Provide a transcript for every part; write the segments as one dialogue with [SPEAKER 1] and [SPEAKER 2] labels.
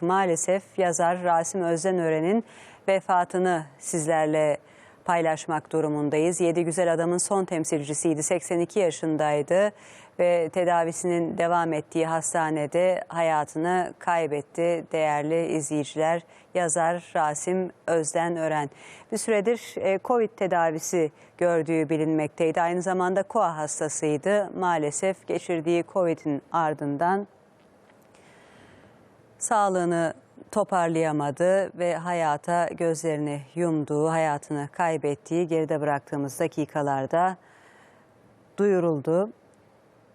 [SPEAKER 1] Maalesef yazar Rasim Özdenören'in vefatını sizlerle paylaşmak durumundayız. Yedi Güzel Adam'ın son temsilcisiydi. 82 yaşındaydı ve tedavisinin devam ettiği hastanede hayatını kaybetti. Değerli izleyiciler, yazar Rasim Özdenören bir süredir e, Covid tedavisi gördüğü bilinmekteydi. Aynı zamanda koa hastasıydı. Maalesef geçirdiği Covid'in ardından sağlığını toparlayamadı ve hayata gözlerini yumduğu, hayatını kaybettiği geride bıraktığımız dakikalarda duyuruldu.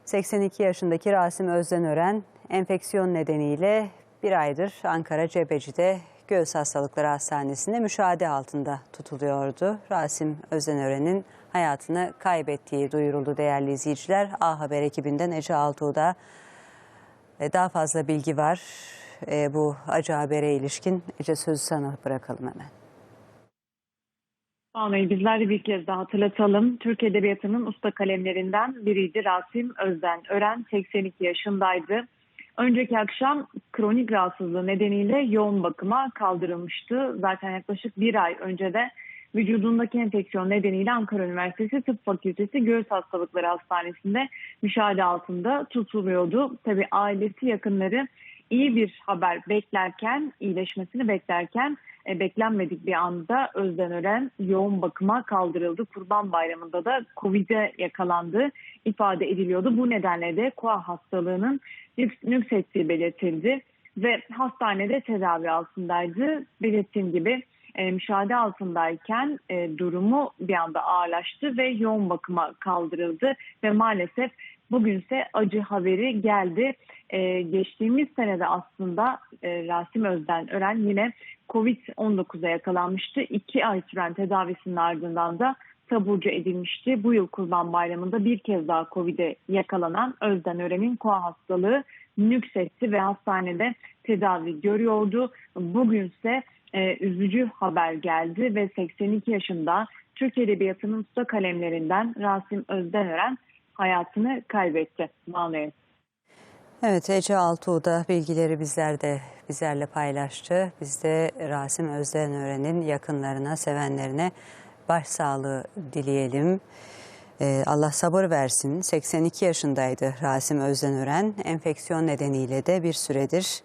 [SPEAKER 1] 82 yaşındaki Rasim Özdenören enfeksiyon nedeniyle bir aydır Ankara Cebeci'de Göğüs Hastalıkları Hastanesi'nde müşahede altında tutuluyordu. Rasim Özdenören'in hayatını kaybettiği duyuruldu değerli izleyiciler. A Haber ekibinden Ece Altuğ'da e, daha fazla bilgi var e, bu acı habere ilişkin. Ece sözü sana bırakalım hemen.
[SPEAKER 2] Anayı bizler de bir kez daha hatırlatalım. Türk Edebiyatı'nın usta kalemlerinden biriydi Rasim Özden. Ören 82 yaşındaydı. Önceki akşam kronik rahatsızlığı nedeniyle yoğun bakıma kaldırılmıştı. Zaten yaklaşık bir ay önce de vücudundaki enfeksiyon nedeniyle Ankara Üniversitesi Tıp Fakültesi Göğüs Hastalıkları Hastanesi'nde müşahede altında tutuluyordu. Tabi ailesi yakınları iyi bir haber beklerken, iyileşmesini beklerken e, beklenmedik bir anda Özden Ören yoğun bakıma kaldırıldı. Kurban Bayramı'nda da Covid'e yakalandı ifade ediliyordu. Bu nedenle de koa hastalığının nüks, nüksettiği belirtildi ve hastanede tedavi altındaydı. Belirttiğim gibi e, müşahede altındayken e, durumu bir anda ağırlaştı ve yoğun bakıma kaldırıldı ve maalesef bugünse acı haberi geldi. E, geçtiğimiz senede aslında e, Rasim Özden Ören yine Covid-19'a yakalanmıştı. İki ay süren tedavisinin ardından da taburcu edilmişti. Bu yıl Kurban Bayramı'nda bir kez daha Covid'e yakalanan Özden Ören'in koa hastalığı nüksetti ve hastanede tedavi görüyordu. Bugünse e, üzücü haber geldi ve 82 yaşında Türk Edebiyatı'nın usta kalemlerinden Rasim Özdenören hayatını kaybetti. Manuel.
[SPEAKER 1] Evet Ece Altuğ da bilgileri bizlerde bizlerle paylaştı. Biz de Rasim Özdenören'in yakınlarına, sevenlerine başsağlığı dileyelim. Ee, Allah sabır versin. 82 yaşındaydı Rasim Özdenören. Enfeksiyon nedeniyle de bir süredir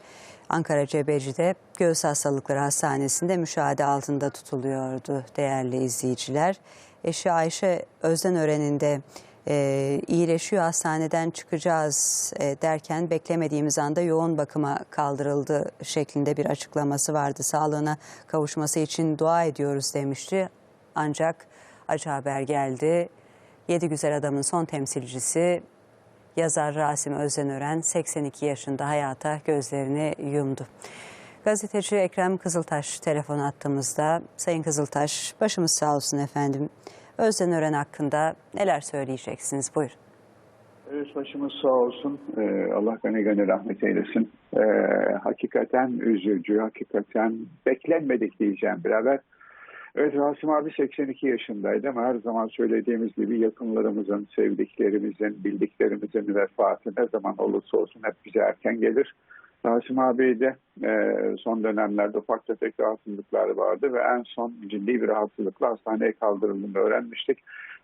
[SPEAKER 1] Ankara Cebeci'de Göğüs Hastalıkları Hastanesi'nde müşahede altında tutuluyordu değerli izleyiciler. Eşi Ayşe Özdenören'in de e, iyileşiyor hastaneden çıkacağız e, derken beklemediğimiz anda yoğun bakıma kaldırıldı şeklinde bir açıklaması vardı. Sağlığına kavuşması için dua ediyoruz demişti. Ancak acı haber geldi. Yedi Güzel Adam'ın son temsilcisi yazar Rasim Özdenören 82 yaşında hayata gözlerini yumdu. Gazeteci Ekrem Kızıltaş telefon attığımızda Sayın Kızıltaş başımız sağ olsun efendim. Özdenören hakkında neler söyleyeceksiniz? Buyurun.
[SPEAKER 3] Evet başımız sağ olsun. Ee, Allah gani gani rahmet eylesin. Ee, hakikaten üzücü, hakikaten beklenmedik diyeceğim beraber. Evet Rasim abi 82 yaşındaydı ama her zaman söylediğimiz gibi yakınlarımızın, sevdiklerimizin, bildiklerimizin vefatı ne zaman olursa olsun hep bize erken gelir. Rasim abi de e, son dönemlerde ufak tefek rahatsızlıklar vardı ve en son ciddi bir rahatsızlıkla hastaneye kaldırıldığını öğrenmiştik.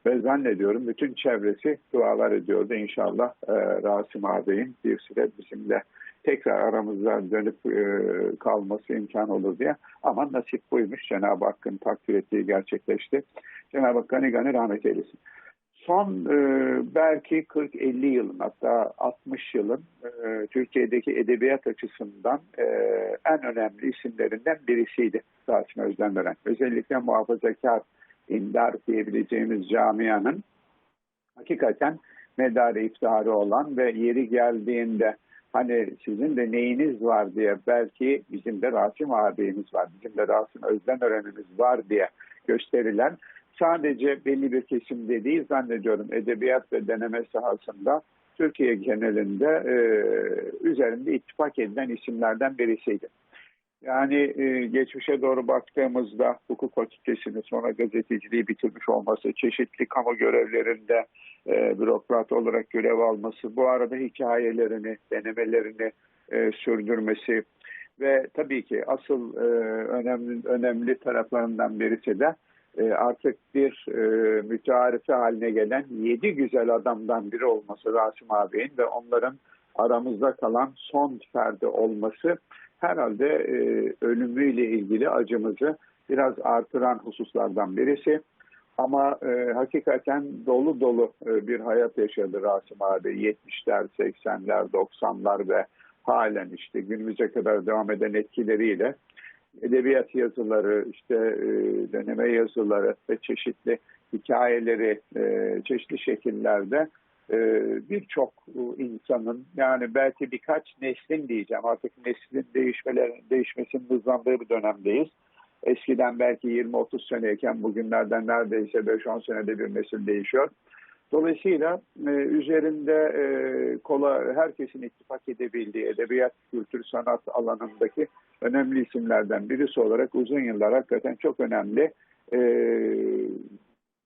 [SPEAKER 3] Ve zannediyorum bütün çevresi dualar ediyordu. İnşallah e, Rasim ağabeyin bir süre bizimle tekrar aramızda dönüp e, kalması imkan olur diye. Ama nasip buymuş. Cenab-ı Hakk'ın takdir ettiği gerçekleşti. Cenab-ı Hak gani gani rahmet eylesin. Son e, belki 40-50 yılın hatta 60 yılın e, Türkiye'deki edebiyat açısından e, en önemli isimlerinden birisiydi Rasim Özdenveren. Özellikle muhafazakar indar diyebileceğimiz camianın hakikaten medarı iftiharı olan ve yeri geldiğinde hani sizin de neyiniz var diye belki bizim de Rasim abimiz var, bizim de Rasim Özdenören'imiz var diye gösterilen sadece belli bir kesimde değil zannediyorum edebiyat ve deneme sahasında Türkiye genelinde e, üzerinde ittifak edilen isimlerden birisiydi. Yani e, geçmişe doğru baktığımızda hukuk fakültesini sonra gazeteciliği bitirmiş olması, çeşitli kamu görevlerinde e, bürokrat olarak görev alması, bu arada hikayelerini, denemelerini e, sürdürmesi, Ve tabii ki asıl e, önemli önemli taraflarından birisi de e, artık bir e, mütearife haline gelen yedi güzel adamdan biri olması Rasim ağabeyin ve onların aramızda kalan son ferdi olması herhalde e, ölümüyle ilgili acımızı biraz artıran hususlardan birisi. Ama e, hakikaten dolu dolu e, bir hayat yaşadı Rasim abi. 70'ler, 80'ler, 90'lar ve halen işte günümüze kadar devam eden etkileriyle edebiyat yazıları, işte e, deneme yazıları ve çeşitli hikayeleri e, çeşitli şekillerde e, birçok insanın yani belki birkaç neslin diyeceğim artık neslin değişmeler, değişmesinin hızlandığı bir dönemdeyiz. Eskiden belki 20-30 seneyken bugünlerden neredeyse 5-10 senede bir nesil değişiyor. Dolayısıyla üzerinde kola herkesin ittifak edebildiği edebiyat, kültür, sanat alanındaki önemli isimlerden birisi olarak uzun yıllar hakikaten çok önemli e,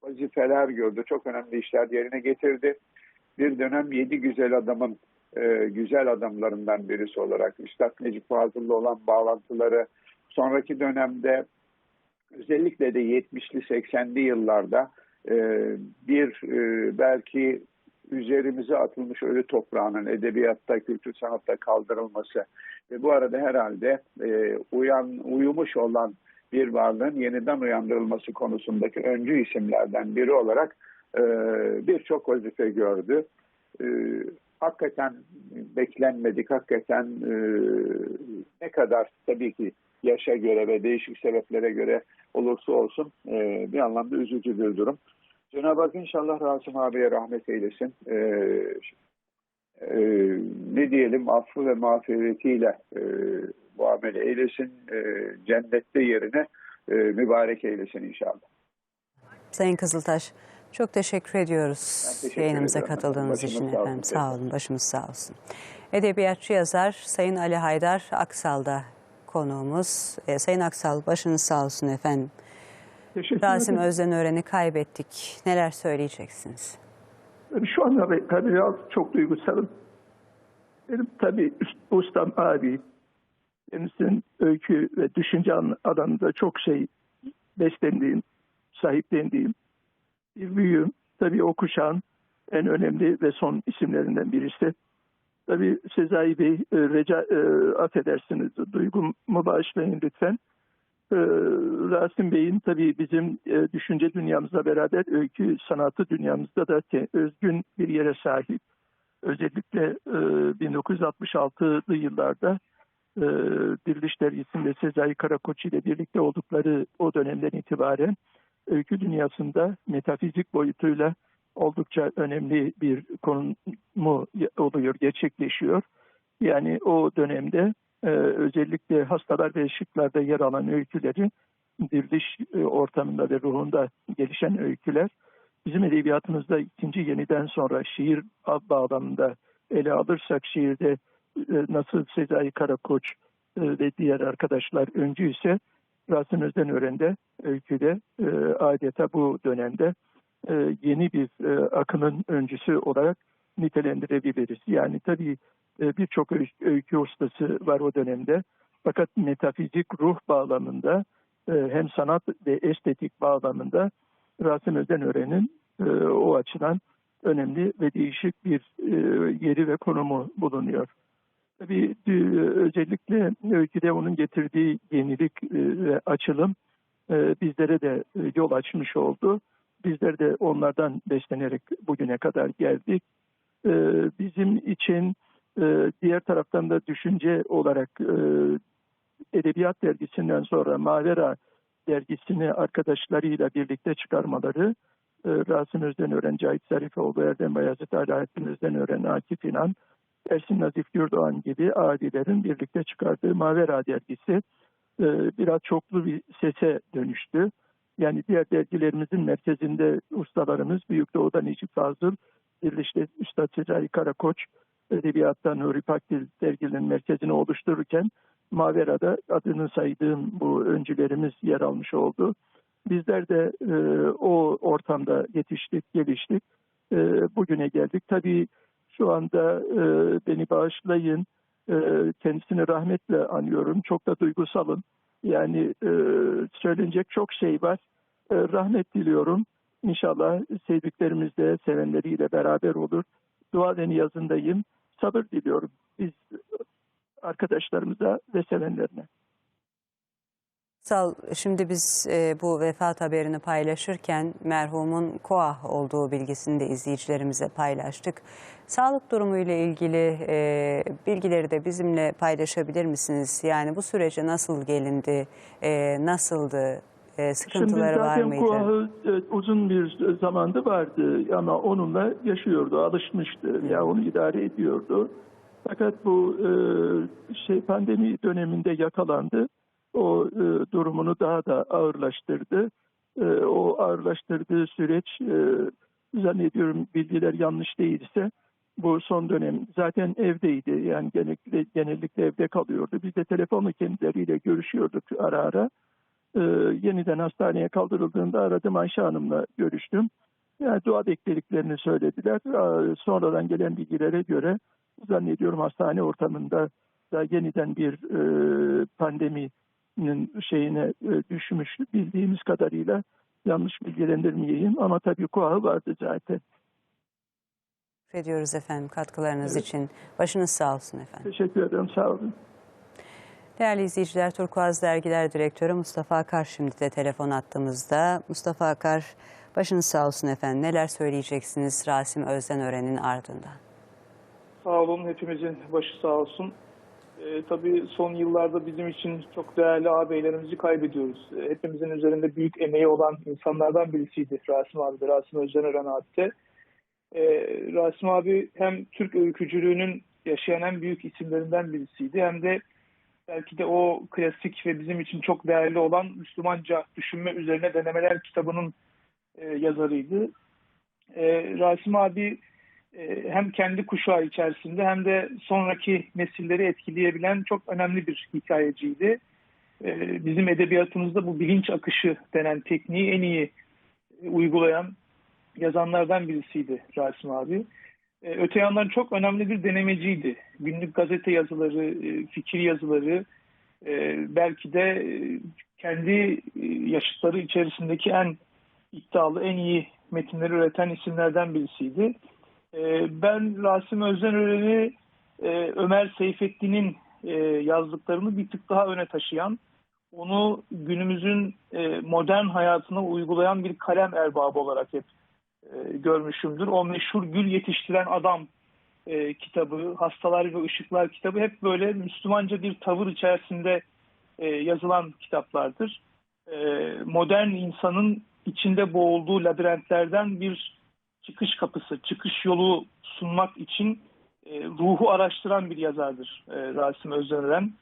[SPEAKER 3] vazifeler gördü. Çok önemli işler yerine getirdi. Bir dönem yedi güzel adamın e, güzel adamlarından birisi olarak Üstad Necip Fazıl'la olan bağlantıları sonraki dönemde özellikle de 70'li 80'li yıllarda e, bir e, belki üzerimize atılmış ölü toprağının edebiyatta, kültür sanatta kaldırılması ve bu arada herhalde e, uyan uyumuş olan bir varlığın yeniden uyandırılması konusundaki öncü isimlerden biri olarak e, birçok vazife gördü. E, hakikaten beklenmedik, hakikaten e, ne kadar tabii ki yaşa göre ve değişik sebeplere göre olursa olsun e, bir anlamda üzücü bir durum. Cenab-ı Hak inşallah Rasim abiye rahmet eylesin. E, e, ne diyelim affı ve mağfiretiyle e, muamele eylesin. E, cennette yerine e, mübarek eylesin inşallah.
[SPEAKER 1] Sayın Kızıltaş çok teşekkür ediyoruz
[SPEAKER 3] Ben teşekkür
[SPEAKER 1] yayınımıza
[SPEAKER 3] ediyorum.
[SPEAKER 1] katıldığınız
[SPEAKER 3] Başınız
[SPEAKER 1] için
[SPEAKER 3] sağ olsun.
[SPEAKER 1] efendim. Sağ olun, başımız sağ olsun. Edebiyatçı yazar Sayın Ali Haydar Aksal'da konuğumuz. E, Sayın Aksal başınız sağ olsun efendim.
[SPEAKER 4] Teşekkür
[SPEAKER 1] Rasim
[SPEAKER 4] ederim.
[SPEAKER 1] Özden Ören'i kaybettik. Neler söyleyeceksiniz?
[SPEAKER 4] Şu anda tabii biraz çok duygusalım. Benim tabii ustam abi, kendisinin öykü ve düşünce an- alanında çok şey beslendiğim, sahiplendiğim bir büyüğüm. Tabii o kuşağın en önemli ve son isimlerinden birisi. Tabii Sezai Bey, e, reca, e, affedersiniz, duygumu bağışlayın lütfen. Ee, Rasim Bey'in tabii bizim e, düşünce dünyamızla beraber öykü sanatı dünyamızda da özgün bir yere sahip. Özellikle e, 1966'lı yıllarda e, Diriliş Dergisi'nde Sezai Karakoç ile birlikte oldukları o dönemden itibaren öykü dünyasında metafizik boyutuyla oldukça önemli bir konumu oluyor, gerçekleşiyor. Yani o dönemde e, özellikle hastalar ve ışıklarda yer alan öyküleri diriliş e, ortamında ve ruhunda gelişen öyküler bizim edebiyatımızda ikinci yeniden sonra şiir bağlamında ele alırsak şiirde e, nasıl Sezai Karakoç e, ve diğer arkadaşlar öncü ise Rasim Özden Ören'de öyküde e, adeta bu dönemde yeni bir e, akımın öncüsü olarak nitelendirebiliriz. Yani tabii birçok öy- öykü ustası var o dönemde. Fakat metafizik ruh bağlamında e, hem sanat ve estetik bağlamında Rasim Özden Ören'in e, o açıdan önemli ve değişik bir e, yeri ve konumu bulunuyor. Tabii e, özellikle öyküde onun getirdiği yenilik e, ve açılım e, bizlere de e, yol açmış oldu. Bizler de onlardan beslenerek bugüne kadar geldik. E, bizim için e, diğer taraftan da düşünce olarak e, Edebiyat Dergisi'nden sonra Mavera Dergisini arkadaşlarıyla birlikte çıkarmaları e, Rasim Özden Öğren, Cahit Zarifoğlu, Erdem Bayezid, Alaaddin Özden Öğren, Akif İnan, Ersin Nazif Gürdoğan gibi adilerin birlikte çıkardığı Mavera Dergisi e, biraz çoklu bir sese dönüştü. Yani diğer dergilerimizin merkezinde ustalarımız Büyük Doğu'da Necip Fazıl, Birleşte Üstad Sezai Karakoç, Edebiyat'ta Nuri Pakdil derginin merkezini oluştururken Mavera'da adını saydığım bu öncülerimiz yer almış oldu. Bizler de e, o ortamda yetiştik, geliştik. E, bugüne geldik. Tabii şu anda e, beni bağışlayın e, kendisini rahmetle anıyorum. Çok da duygusalım. Yani e, söylenecek çok şey var. E, rahmet diliyorum. İnşallah sevdiklerimiz de sevenleriyle beraber olur. Dua ve niyazındayım. Sabır diliyorum biz arkadaşlarımıza ve sevenlerine.
[SPEAKER 1] Sal, şimdi biz e, bu vefat haberini paylaşırken merhumun Koah olduğu bilgisini de izleyicilerimize paylaştık. Sağlık durumuyla ilgili e, bilgileri de bizimle paylaşabilir misiniz? Yani bu sürece nasıl gelindi, e, nasıldı, e, sıkıntıları
[SPEAKER 4] Şimdi
[SPEAKER 1] var mıydı?
[SPEAKER 4] Kuah'ı e, uzun bir zamanda vardı ama onunla yaşıyordu, alışmıştı. Ya onu idare ediyordu. Fakat bu e, şey pandemi döneminde yakalandı. O e, durumunu daha da ağırlaştırdı. E, o ağırlaştırdığı süreç e, zannediyorum bilgiler yanlış değilse bu son dönem zaten evdeydi. Yani genellikle, genellikle evde kalıyordu. Biz de telefonla kendileriyle görüşüyorduk ara ara. Ee, yeniden hastaneye kaldırıldığında aradım Ayşe Hanım'la görüştüm. Yani dua beklediklerini söylediler. Ee, sonradan gelen bilgilere göre zannediyorum hastane ortamında da yeniden bir e, pandeminin şeyine e, düşmüş bildiğimiz kadarıyla yanlış bilgilendirmeyeyim ama tabii kuahı vardı zaten.
[SPEAKER 1] Teşekkür ediyoruz efendim katkılarınız
[SPEAKER 4] Evet.
[SPEAKER 1] için. Başınız sağ olsun efendim.
[SPEAKER 4] Teşekkür ederim sağ olun.
[SPEAKER 1] Değerli izleyiciler, Turkuaz Dergiler Direktörü Mustafa Akar şimdi de telefon attığımızda. Mustafa Akar, başınız sağ olsun efendim. Neler söyleyeceksiniz Rasim Özden Ören'in ardından?
[SPEAKER 5] Sağ olun, hepimizin başı sağ olsun. Ee, tabii son yıllarda bizim için çok değerli ağabeylerimizi kaybediyoruz. Ee, hepimizin üzerinde büyük emeği olan insanlardan birisiydi Rasim abi Rasim Özdenören abi de. Ee, Rasim abi hem Türk öykücülüğünün yaşayan en büyük isimlerinden birisiydi hem de belki de o klasik ve bizim için çok değerli olan Müslümanca Düşünme Üzerine Denemeler kitabının e, yazarıydı. Ee, Rasim abi e, hem kendi kuşağı içerisinde hem de sonraki nesilleri etkileyebilen çok önemli bir hikayeciydi. E, Bizim edebiyatımızda bu bilinç akışı denen tekniği en iyi uygulayan yazanlardan birisiydi Rasim abi. E, Öte yandan çok önemli bir denemeciydi. Günlük gazete yazıları, e, fikir yazıları, e, belki de kendi yaşıtları içerisindeki en iddialı, en iyi metinleri üreten isimlerden birisiydi. Ben Rasim Özdenören'i Ömer Seyfettin'in yazdıklarını bir tık daha öne taşıyan, onu günümüzün modern hayatına uygulayan bir kalem erbabı olarak hep e, görmüşümdür. O meşhur Gül Yetiştiren Adam e, kitabı, Hastalar ve Işıklar kitabı hep böyle Müslümanca bir tavır içerisinde e, yazılan kitaplardır. E, modern insanın içinde boğulduğu labirentlerden bir çıkış kapısı, çıkış yolu sunmak için e, ruhu araştıran bir yazardır e, Rasim Özdenören.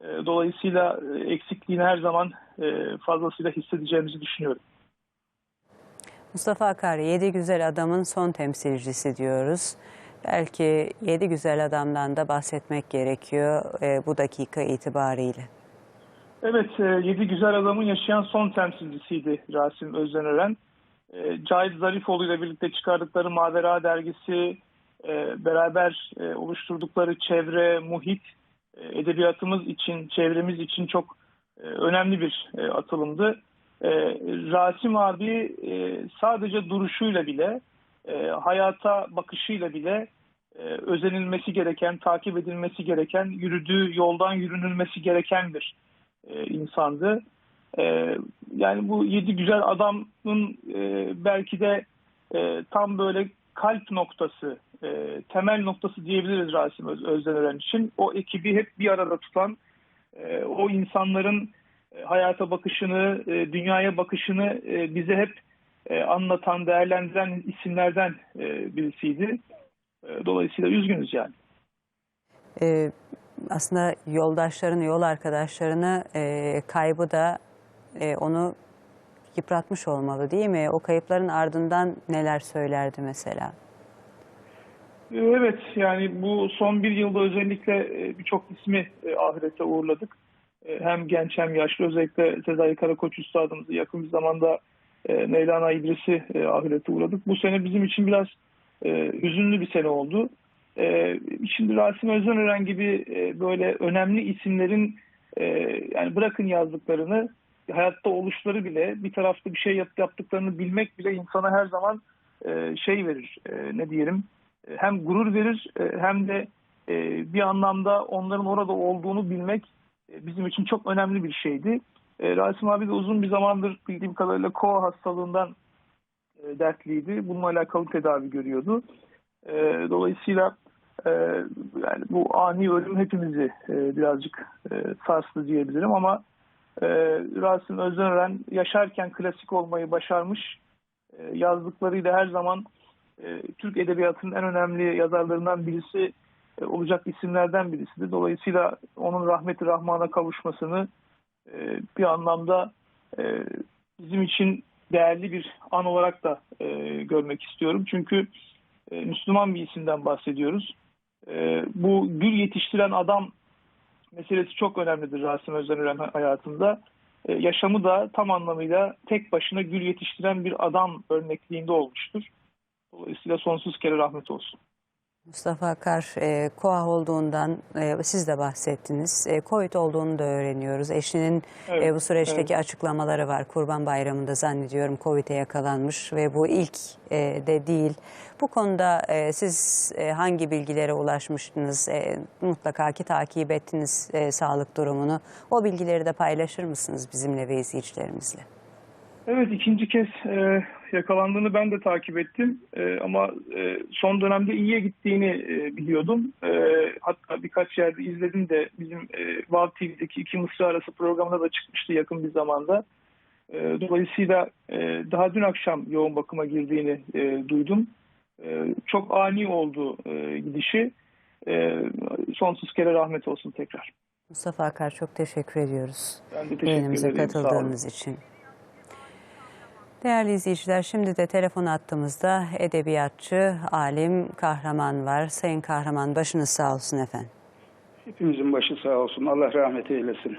[SPEAKER 5] E, dolayısıyla e, eksikliğini her zaman e, fazlasıyla hissedeceğimizi düşünüyorum.
[SPEAKER 1] Mustafa Akar, Yedi Güzel Adamın son temsilcisi diyoruz. Belki Yedi Güzel Adam'dan da bahsetmek gerekiyor e, bu dakika itibariyle.
[SPEAKER 5] Evet, e, Yedi Güzel Adam'ın yaşayan son temsilcisiydi Rasim Özdenören. E, Cahit Zarifoğlu ile birlikte çıkardıkları Mavera dergisi, e, beraber e, oluşturdukları çevre, muhit, e, edebiyatımız için, çevremiz için çok e, önemli bir e, atılımdı. E, Rasim abi e, sadece duruşuyla bile, e, hayata bakışıyla bile e, özenilmesi gereken, takip edilmesi gereken, yürüdüğü yoldan yürünülmesi gereken bir e, insandı. E, yani bu yedi güzel adamın e, belki de e, tam böyle kalp noktası, e, temel noktası diyebiliriz Rasim Öz, Özdenören için. O ekibi hep bir arada tutan, e, o insanların hayata bakışını, e, dünyaya bakışını e, bize hep e, anlatan, değerlendiren isimlerden e, birisiydi. E, dolayısıyla üzgünüz yani.
[SPEAKER 1] E, aslında yoldaşlarını, yol arkadaşlarını e, kaybı da e, onu yıpratmış olmalı değil mi? O kayıpların ardından neler söylerdi mesela?
[SPEAKER 5] Evet yani bu son bir yılda özellikle e, birçok ismi e, ahirete uğurladık. E, Hem genç hem yaşlı özellikle Sezai Karakoç Üstadımızı yakın bir zamanda e, Mevlana İdris'i e, ahirete uğradık. Bu sene bizim için biraz e, hüzünlü bir sene oldu. E, şimdi Rasim Özdenören gibi e, böyle önemli isimlerin e, yani bırakın yazdıklarını hayatta oluşları bile bir tarafta bir şey yap- yaptıklarını bilmek bile insana her zaman e, şey verir e, ne diyelim e, hem gurur verir e, hem de e, bir anlamda onların orada olduğunu bilmek bizim için çok önemli bir şeydi. E, Rasim abi de uzun bir zamandır bildiğim kadarıyla koa hastalığından e, dertliydi. Bununla alakalı tedavi görüyordu. E, dolayısıyla e, yani bu ani ölüm hepimizi e, birazcık e, sarstı diyebilirim ama e, Rasim Özdenören yaşarken klasik olmayı başarmış. E, yazdıklarıyla her zaman e, Türk Edebiyatı'nın en önemli yazarlarından birisi e, olacak isimlerden birisidir. Dolayısıyla onun rahmeti rahmana kavuşmasını e, bir anlamda e, bizim için değerli bir an olarak da e, görmek istiyorum. Çünkü e, Müslüman bir isimden bahsediyoruz. E, bu gül yetiştiren adam meselesi çok önemlidir Rasim Özdenören hayatında. E, yaşamı da tam anlamıyla tek başına gül yetiştiren bir adam örnekliğinde olmuştur. Dolayısıyla sonsuz kere rahmet olsun.
[SPEAKER 1] Mustafa Akar, e, KOAH olduğundan e, siz de bahsettiniz. E, Covid olduğunu da öğreniyoruz. Eşinin
[SPEAKER 5] Evet,
[SPEAKER 1] e, bu süreçteki açıklamaları var. Kurban Bayramı'nda zannediyorum Covid'e yakalanmış ve bu ilk e, de değil. Bu konuda e, siz e, hangi bilgilere ulaşmıştınız? E, mutlaka ki takip ettiniz e, sağlık durumunu. O bilgileri de paylaşır mısınız bizimle ve izleyicilerimizle?
[SPEAKER 5] Evet ikinci kez e, yakalandığını ben de takip ettim E, ama e, son dönemde iyiye gittiğini e, biliyordum. E, hatta birkaç yerde izledim de bizim e, Vav TV'deki iki Mısır arası programına da çıkmıştı yakın bir zamanda. E, dolayısıyla e, daha dün akşam yoğun bakıma girdiğini e, duydum. E, çok ani oldu e, gidişi. E, sonsuz kere rahmet olsun tekrar.
[SPEAKER 1] Mustafa Akar çok teşekkür ediyoruz.
[SPEAKER 5] Ben de teşekkür
[SPEAKER 1] Yayınımıza
[SPEAKER 5] ederim.
[SPEAKER 1] Katıldığınız için. Değerli izleyiciler şimdi de telefon attığımızda edebiyatçı, alim Kahraman var. Sayın Kahraman başınız sağ olsun efendim.
[SPEAKER 6] Hepimizin başı sağ olsun. Allah rahmet eylesin.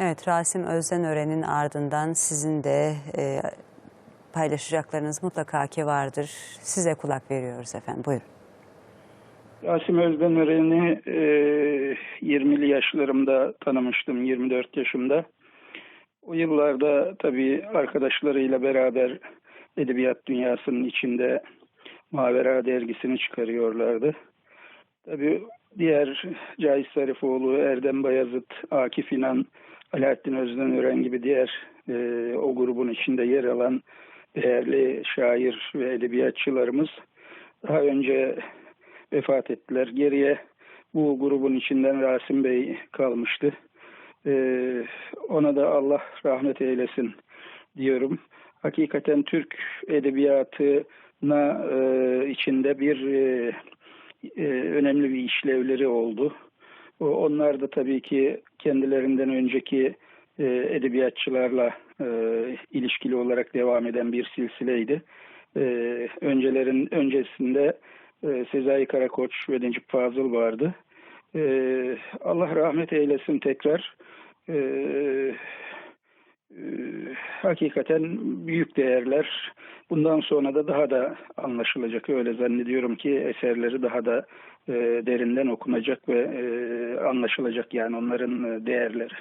[SPEAKER 1] Evet Rasim Özdenören'in ardından sizin de e, paylaşacaklarınız mutlaka ki vardır. Size kulak veriyoruz efendim. Buyurun.
[SPEAKER 6] Rasim Özdenören'i e, 20'li yaşlarımda tanımıştım, 24 yaşımda. O yıllarda tabii arkadaşlarıyla beraber edebiyat dünyasının içinde Mavera dergisini çıkarıyorlardı. Tabii diğer Cahit Zarifoğlu, Erdem Bayazıt, Akif İnan, Alaaddin Özdenören gibi diğer e, o grubun içinde yer alan değerli şair ve edebiyatçılarımız daha önce vefat ettiler. Geriye bu grubun içinden Rasim Bey kalmıştı. Ee, ona da Allah rahmet eylesin diyorum. Hakikaten Türk edebiyatına e, içinde bir e, e, önemli bir işlevleri oldu. Onlar da tabii ki kendilerinden önceki e, edebiyatçılarla e, ilişkili olarak devam eden bir silsileydi. E, öncelerin öncesinde e, Sezai Karakoç ve Necip Fazıl vardı. E, Allah rahmet eylesin tekrar. E, e, hakikaten büyük değerler. Bundan sonra da daha da anlaşılacak. Öyle zannediyorum ki eserleri daha da e, derinden okunacak ve e, anlaşılacak yani onların e, değerleri.